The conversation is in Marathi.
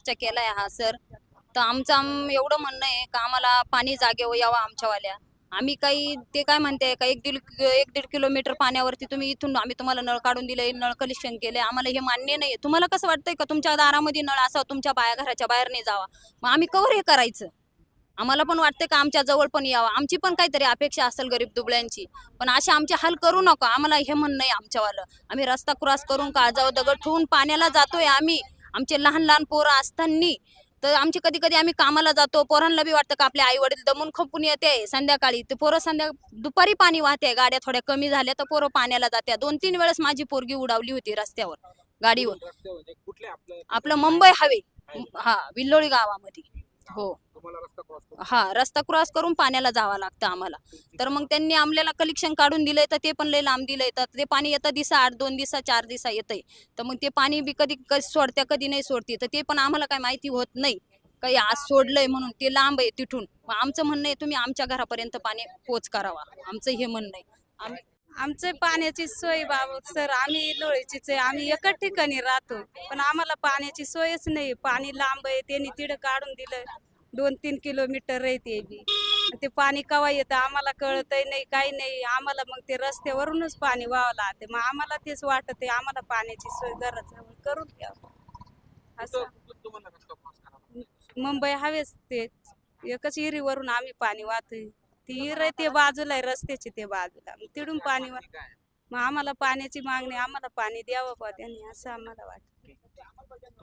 मोर्चा केलाय हा सर. तर आमचं आम एवढं म्हणणं आहे का आम्हाला पाणी जागेवर हो, यावं आमच्यावाल्या. आम्ही काही ते काय म्हणते का एक दीड एक दीड किलोमीटर पाण्यावरती तुम्ही इथून आम्ही तुम्हाला नळ काढून दिले नळ कलेक्शन केले. आम्हाला हे मान्य नाही तुम्हाला कसं वाटतंय का तुमच्या दारामध्ये नळ असा तुमच्या बाया घराच्या बाहेर नाही जावा? मग आम्ही कवर हे करायचं? आम्हाला पण वाटतं का आमच्या जवळ पण यावं? आमची पण काहीतरी अपेक्षा असेल गरीब दुबळ्यांची. पण असे आमचे हाल करू नका. आम्हाला हे म्हणणं आहे आमच्यावालं. आम्ही रस्ता क्रॉस करून काळजावर दगड ठेवून पाण्याला जातोय आम्ही. आमचे लहान लहान पोरं असताना तर आमचे कधी कधी आम्ही कामाला जातो. पोरांना बी वाटतं का आपले आई वडील दमून खपून येते संध्याकाळी. ते पोरं संध्या दुपारी पाणी वाहते गाड्या थोड्या कमी झाल्या तर पोरं पाण्याला जात्या. दोन तीन वेळेस माझी पोरगी उडावली होती रस्त्यावर गाडीवर. आपलं? मुंबई हवे हा विल्लोळी गावामध्ये. हो. हा रस्ता क्रॉस करून पाण्याला जावं लागतं आम्हाला. तर मग त्यांनी आम्हाला कलेक्शन काढून दिलंय तर ते पण लय लांब दिलंय. तर ते पाणी येतं दिसा आठ दोन दिवसा चार दिवसा येतंय. तर मग ते पाणी बी कधी कधी सोडत्या कधी नाही सोडते. तर ते पण आम्हाला काय माहिती होत नाही. काही आज सोडलंय म्हणून ते लांब आहे तिथून. आमचं म्हणणं आहे तुम्ही आमच्या घरापर्यंत पाणी पोच करावा. आमचं हे म्हणणं आहे. आम्ही आमचं पाण्याची सोय बाबत सर आम्ही लोळीचीच आहे. आम्ही एकच ठिकाणी राहतो पण आम्हाला पाण्याची सोयच नाही. पाणी लांब आहे त्यांनी तिडं काढून दिलं. दोन तीन किलोमीटर आहे ते बी. ते पाणी कवा येतं आम्हाला कळतही नाही काही नाही. आम्हाला मग ते रस्त्यावरूनच पाणी व्हावं लागते. मग आम्हाला तेच वाटत आम्हाला पाण्याची सोय गरज करून द्यावं असं. लागतो? मुंबई हवेच ते. एकच विहिरीवरून आम्ही पाणी वाहतोय. ती आहे ते बाजूला आहे रस्त्याची ते बाजूला. मग तिडून पाणी वा- काय? मग आम्हाला पाण्याची मागणी आम्हाला पाणी द्यावं बा त्यांनी असं आम्हाला वाटतं